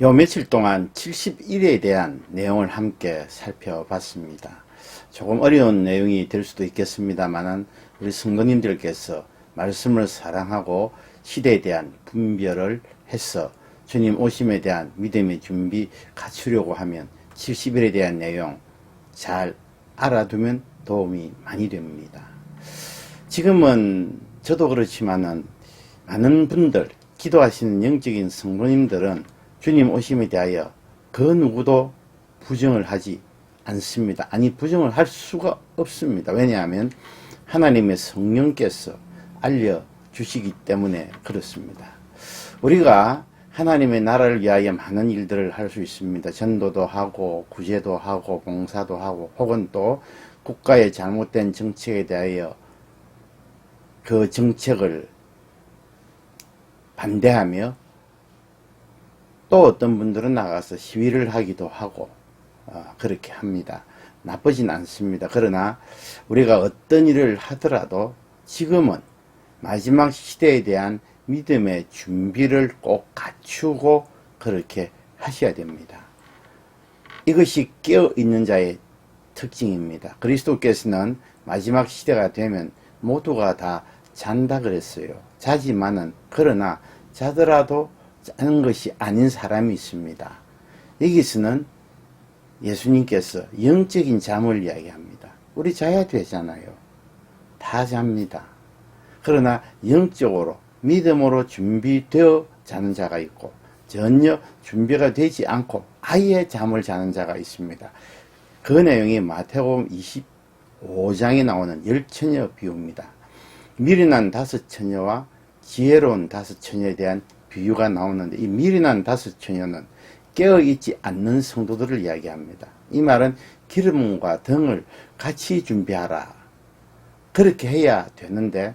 요 며칠 동안 71에 대한 내용을 함께 살펴봤습니다. 조금 어려운 내용이 될 수도 있겠습니다만은 우리 성도님들께서 말씀을 사랑하고 시대에 대한 분별을 해서 주님 오심에 대한 믿음의 준비 갖추려고 하면 70일에 대한 내용 잘 알아두면 도움이 많이 됩니다. 지금은 저도 그렇지만은 많은 분들 기도하시는 영적인 성도님들은 주님 오심에 대하여 그 누구도 부정을 하지 않습니다. 아니 부정을 할 수가 없습니다. 왜냐하면 하나님의 성령께서 알려 주시기 때문에 그렇습니다. 우리가 하나님의 나라를 위하여 많은 일들을 할 수 있습니다. 전도도 하고 구제도 하고 봉사도 하고 혹은 또 국가의 잘못된 정책에 대하여 그 정책을 반대하며 또 어떤 분들은 나가서 시위를 하기도 하고 어, 그렇게 합니다. 나쁘진 않습니다. 그러나 우리가 어떤 일을 하더라도 지금은 마지막 시대에 대한 믿음의 준비를 꼭 갖추고 그렇게 하셔야 됩니다. 이것이 깨어 있는 자의 특징입니다. 그리스도께서는 마지막 시대가 되면 모두가 다 잔다 그랬어요. 자지만은 그러나 자더라도 자는 것이 아닌 사람이 있습니다. 여기서는 예수님께서 영적인 잠을 이야기합니다. 우리 자야 되잖아요. 다 잡니다. 그러나 영적으로 믿음으로 준비되어 자는 자가 있고 전혀 준비가 되지 않고 아예 잠을 자는 자가 있습니다. 그 내용이 마태복음 25장에 나오는 열처녀 비유입니다. 미련한 다섯 처녀와 지혜로운 다섯 처녀에 대한 비유가 나오는데 이 미련한 다섯 처녀는 깨어 있지 않는 성도들을 이야기합니다. 이 말은 기름과 등을 같이 준비하라. 그렇게 해야 되는데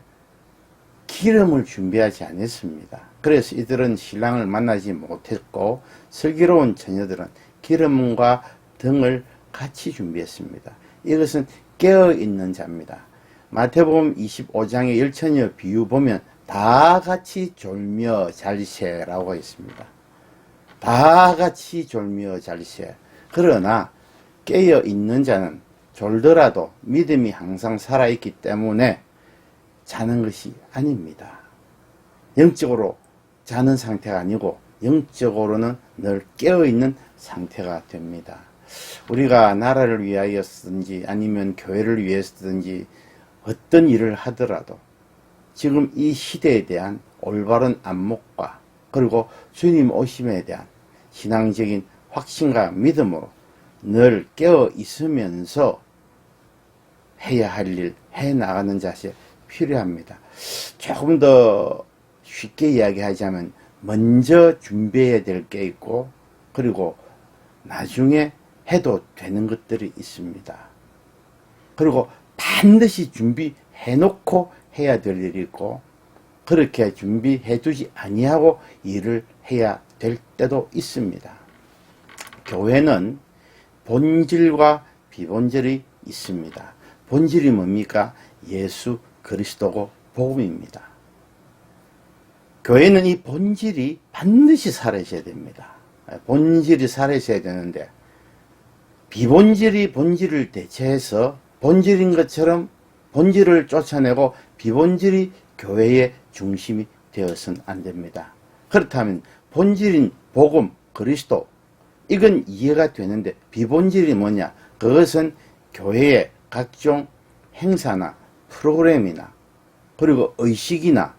기름을 준비하지 않았습니다. 그래서 이들은 신랑을 만나지 못했고 슬기로운 처녀들은 기름과 등을 같이 준비했습니다. 이것은 깨어 있는 자입니다. 마태복음 25장의 열처녀 비유 보면 다 같이 졸며 잘세라고 있습니다. 다 같이 졸며 잘세. 그러나 깨어 있는 자는 졸더라도 믿음이 항상 살아있기 때문에 자는 것이 아닙니다. 영적으로 자는 상태가 아니고 영적으로는 늘 깨어있는 상태가 됩니다. 우리가 나라를 위하여 쓰든지 아니면 교회를 위해 쓰든지 어떤 일을 하더라도 지금 이 시대에 대한 올바른 안목과 그리고 주님 오심에 대한 신앙적인 확신과 믿음으로 늘 깨어 있으면서 해야 할 일, 해 나가는 자세 필요합니다. 조금 더 쉽게 이야기하자면 먼저 준비해야 될 게 있고 그리고 나중에 해도 되는 것들이 있습니다. 그리고 반드시 준비해 놓고 해야 될 일이 있고 그렇게 준비해 두지 아니하고 일을 해야 될 때도 있습니다. 교회는 본질과 비본질이 있습니다. 본질이 뭡니까? 예수 그리스도고 복음입니다. 교회는 이 본질이 반드시 살아있어야 됩니다. 본질이 살아있어야 되는데 비본질이 본질을 대체해서 본질인 것처럼 본질을 쫓아내고 비본질이 교회의 중심이 되어서는 안 됩니다. 그렇다면 본질인 복음, 그리스도 이건 이해가 되는데 비본질이 뭐냐? 그것은 교회의 각종 행사나 프로그램이나 그리고 의식이나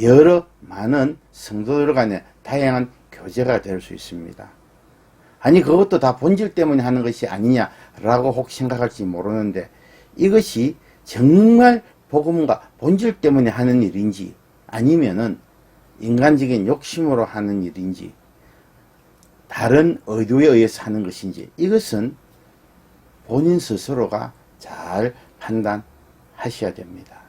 여러 많은 성도들 간의 다양한 교제가 될 수 있습니다. 아니 그것도 다 본질 때문에 하는 것이 아니냐라고 혹 생각할지 모르는데 이것이 정말 복음과 본질 때문에 하는 일인지 아니면은 인간적인 욕심으로 하는 일인지 다른 의도에 의해서 하는 것인지 이것은 본인 스스로가 잘 판단하셔야 됩니다.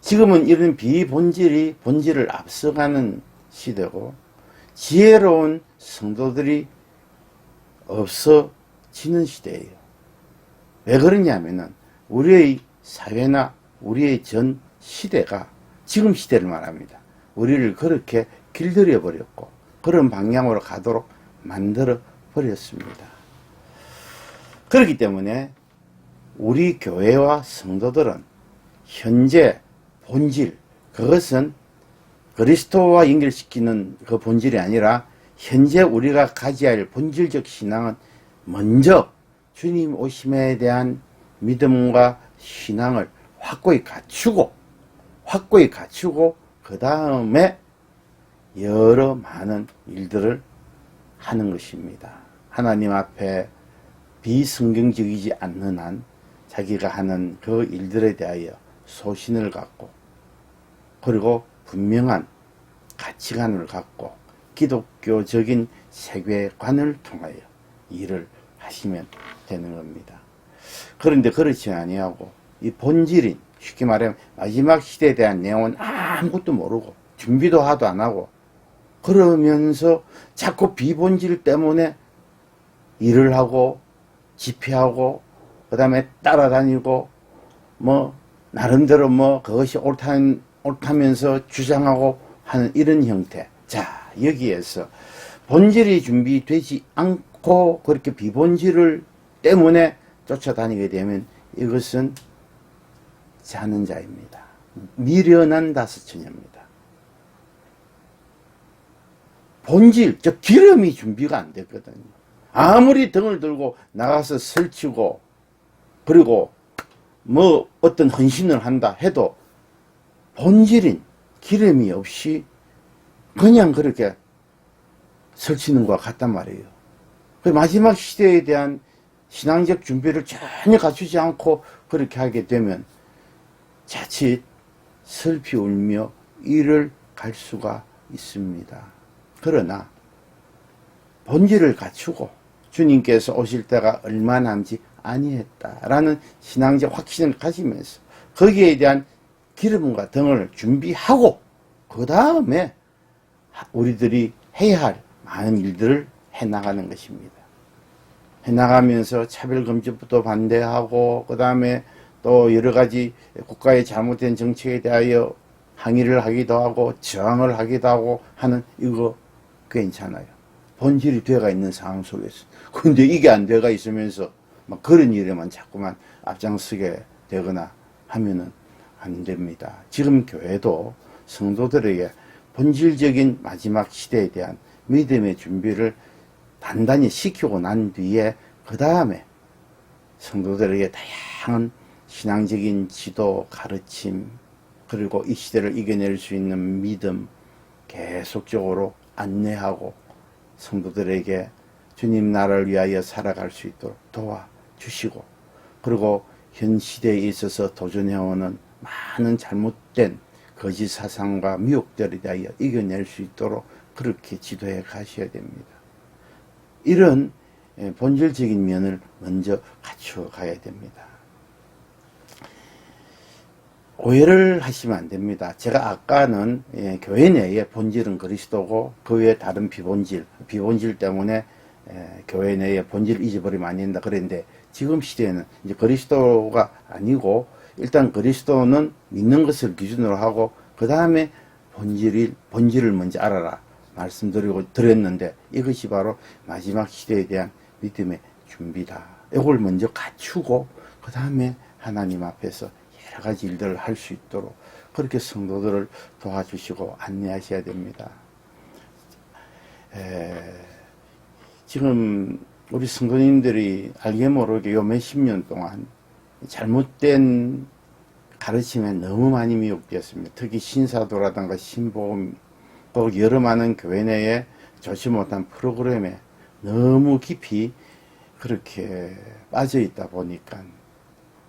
지금은 이런 비본질이 본질을 앞서가는 시대고 지혜로운 성도들이 없어지는 시대예요. 왜 그러냐면은 우리의 사회나 우리의 전 시대가 지금 시대를 말합니다. 우리를 그렇게 길들여 버렸고 그런 방향으로 가도록 만들어 버렸습니다. 그렇기 때문에 우리 교회와 성도들은 현재 본질, 그것은 그리스도와 연결시키는 그 본질이 아니라 현재 우리가 가져야 할 본질적 신앙은 먼저 주님 오심에 대한 믿음과 신앙을 확고히 갖추고 확고히 갖추고 그 다음에 여러 많은 일들을 하는 것입니다. 하나님 앞에 비성경적이지 않는 한 자기가 하는 그 일들에 대하여 소신을 갖고 그리고 분명한 가치관을 갖고 기독교적인 세계관을 통하여 일을 하시면 되는 겁니다. 그런데 그렇지 아니하고 이 본질인 쉽게 말하면 마지막 시대에 대한 내용은 아무것도 모르고 준비도 하도 안 하고 그러면서 자꾸 비본질 때문에 일을 하고 집회하고 그 다음에 따라다니고 뭐 나름대로 뭐 그것이 옳다, 옳다면서 주장하고 하는 이런 형태. 자 여기에서 본질이 준비되지 않고 그렇게 비본질을 때문에 쫓아다니게 되면 이것은 자는 자입니다. 미련한 다섯처녀입니다. 본질, 저 기름이 준비가 안 됐거든요. 아무리 등을 들고 나가서 설치고, 그리고 뭐 어떤 헌신을 한다 해도 본질인 기름이 없이 그냥 그렇게 설치는 것과 같단 말이에요. 그 마지막 시대에 대한 신앙적 준비를 전혀 갖추지 않고 그렇게 하게 되면 자칫 슬피 울며 일을 갈 수가 있습니다. 그러나 본질을 갖추고 주님께서 오실 때가 얼마 남지 아니했다라는 신앙적 확신을 가지면서 거기에 대한 기름과 등을 준비하고 그 다음에 우리들이 해야 할 많은 일들을 해나가는 것입니다. 해나가면서 차별금지부터 반대하고 그 다음에 또 여러 가지 국가의 잘못된 정책에 대하여 항의를 하기도 하고 저항을 하기도 하고 하는 이거 괜찮아요. 본질이 되어가 있는 상황 속에서. 근데 이게 안 되어가 있으면서 막 그런 일에만 자꾸만 앞장서게 되거나 하면은 안 됩니다. 지금 교회도 성도들에게 본질적인 마지막 시대에 대한 믿음의 준비를 단단히 시키고 난 뒤에 그 다음에 성도들에게 다양한 신앙적인 지도, 가르침, 그리고 이 시대를 이겨낼 수 있는 믿음 계속적으로 안내하고 성도들에게 주님 나라를 위하여 살아갈 수 있도록 도와주시고 그리고 현 시대에 있어서 도전해오는 많은 잘못된 거짓 사상과 미혹들에 대하여 이겨낼 수 있도록 그렇게 지도해 가셔야 됩니다. 이런 예, 본질적인 면을 먼저 갖추어 가야 됩니다. 오해를 하시면 안 됩니다. 제가 아까는 예, 교회 내의 본질은 그리스도고 그 외에 다른 비본질, 비본질 때문에 예, 교회 내의 본질을 잊어버리면 안 된다 그랬는데 지금 시대에는 이제 그리스도가 아니고 일단 그리스도는 믿는 것을 기준으로 하고 그 다음에 본질이 본질을 먼저 알아라 말씀드리고 드렸는데 이것이 바로 마지막 시대에 대한 믿음의 준비다. 이걸 먼저 갖추고 그 다음에 하나님 앞에서 여러 가지 일들을 할 수 있도록 그렇게 성도들을 도와주시고 안내하셔야 됩니다. 에, 지금 우리 성도님들이 알게 모르게 요 몇십 년 동안 잘못된 가르침에 너무 많이 미혹되었습니다. 특히 신사도라든가 신복음, 또 여러 많은 교회 내에 좋지 못한 프로그램에 너무 깊이 그렇게 빠져 있다 보니까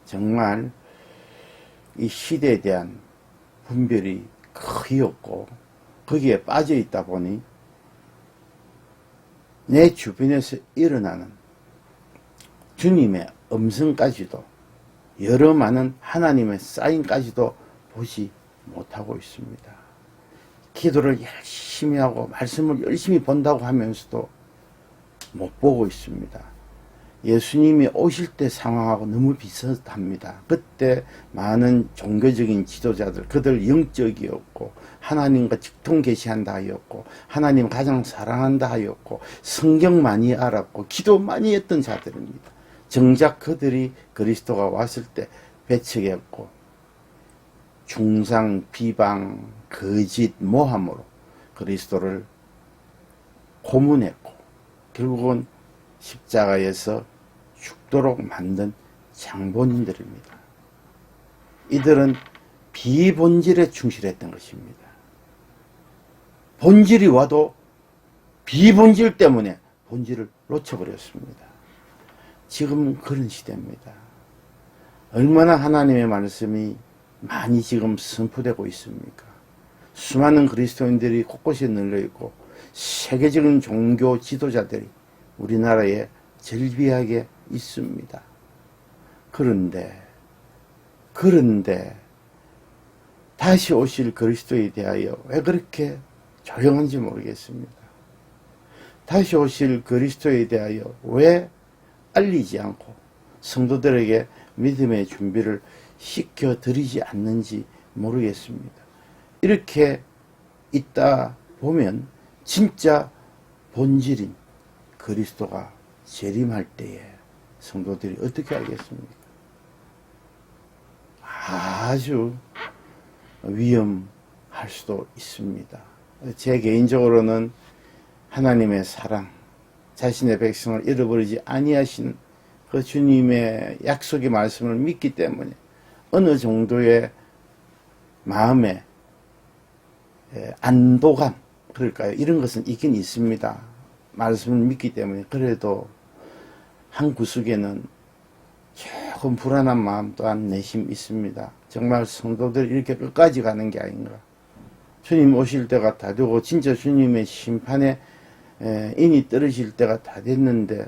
정말 이 시대에 대한 분별이 거의 없고 거기에 빠져 있다 보니 내 주변에서 일어나는 주님의 음성까지도 여러 많은 하나님의 사인까지도 보지 못하고 있습니다. 기도를 열심히 하고 말씀을 열심히 본다고 하면서도 못 보고 있습니다. 예수님이 오실 때 상황하고 너무 비슷합니다. 그때 많은 종교적인 지도자들, 그들 영적이었고, 하나님과 직통 계시한다 하였고, 하나님 가장 사랑한다 하였고, 성경 많이 알았고, 기도 많이 했던 자들입니다. 정작 그들이 그리스도가 왔을 때 배척했고, 중상, 비방, 거짓, 모함으로 그리스도를 고문했고, 결국은 십자가에서 죽도록 만든 장본인들입니다. 이들은 비본질에 충실했던 것입니다. 본질이 와도 비본질 때문에 본질을 놓쳐버렸습니다. 지금 그런 시대입니다. 얼마나 하나님의 말씀이 많이 지금 선포되고 있습니까? 수많은 그리스도인들이 곳곳에 널려 있고 세계적인 종교 지도자들이 우리나라에 절비하게 있습니다. 그런데 그런데 다시 오실 그리스도에 대하여 왜 그렇게 조용한지 모르겠습니다. 다시 오실 그리스도에 대하여 왜 알리지 않고 성도들에게 믿음의 준비를 시켜 드리지 않는지 모르겠습니다. 이렇게 있다 보면 진짜 본질인 그리스도가 재림할 때에 성도들이 어떻게 알겠습니까? 아주 위험할 수도 있습니다. 제 개인적으로는 하나님의 사랑, 자신의 백성을 잃어버리지 아니하시는 그 주님의 약속의 말씀을 믿기 때문에 어느 정도의 마음의 안도감, 그럴까요? 이런 것은 있긴 있습니다. 말씀을 믿기 때문에 그래도 한 구석에는 조금 불안한 마음 또한 내심 있습니다. 정말 성도들 이렇게 끝까지 가는 게 아닌가. 주님 오실 때가 다 되고 진짜 주님의 심판에 인이 떨어질 때가 다 됐는데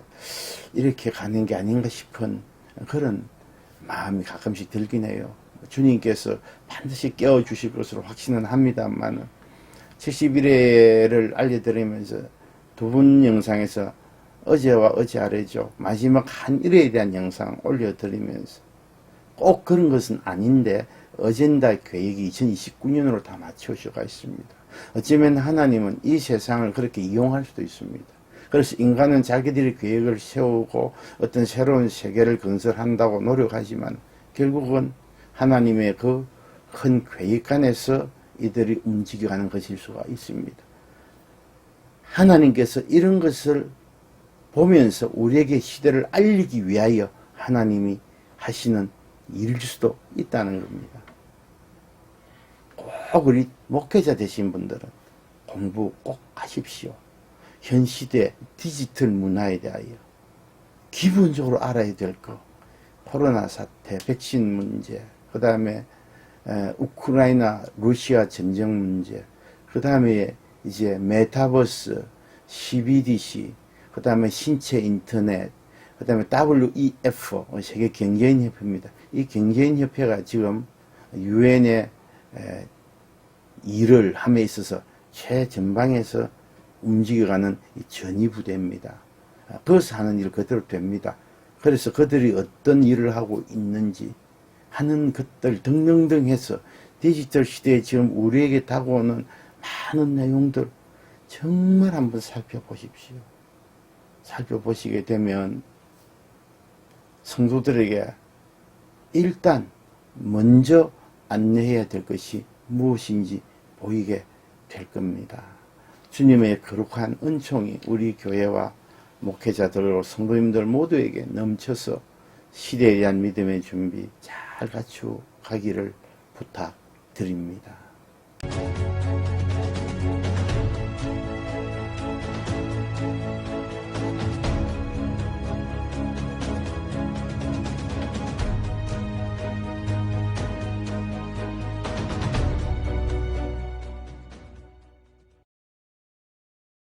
이렇게 가는 게 아닌가 싶은 그런 마음이 가끔씩 들긴 해요. 주님께서 반드시 깨워 주실 것으로 확신은 합니다만은 71회를 알려드리면서 두 분 영상에서 어제와 어제 아래죠. 마지막 한 일에 대한 영상 올려드리면서 꼭 그런 것은 아닌데 어젠다 계획이 2029년으로 다 맞춰져가 있습니다. 어쩌면 하나님은 이 세상을 그렇게 이용할 수도 있습니다. 그래서 인간은 자기들이 계획을 세우고 어떤 새로운 세계를 건설한다고 노력하지만 결국은 하나님의 그 큰 계획 안에서 이들이 움직여가는 것일 수가 있습니다. 하나님께서 이런 것을 보면서 우리에게 시대를 알리기 위하여 하나님이 하시는 일일 수도 있다는 겁니다. 꼭 우리 목회자 되신 분들은 공부 꼭 하십시오. 현 시대 디지털 문화에 대하여 기본적으로 알아야 될 거. 코로나 사태, 백신 문제, 그 다음에 우크라이나 러시아 전쟁 문제, 그 다음에 이제 메타버스, CBDC, 그 다음에 신체 인터넷, 그 다음에 WEF, 세계 경제인 협회입니다. 이 경제인 협회가 지금 유엔의 일을 함에 있어서 최전방에서 움직여가는 전위부대입니다. 거기서 하는 일 그대로 됩니다. 그래서 그들이 어떤 일을 하고 있는지 하는 것들 등등등 해서 디지털 시대에 지금 우리에게 다가오는 많은 내용들 정말 한번 살펴보십시오. 살펴보시게 되면 성도들에게 일단 먼저 안내해야 될 것이 무엇인지 보이게 될 겁니다. 주님의 거룩한 은총이 우리 교회와 목회자들, 성도님들 모두에게 넘쳐서 시대에 대한 믿음의 준비 잘 갖추 가기를 부탁드립니다.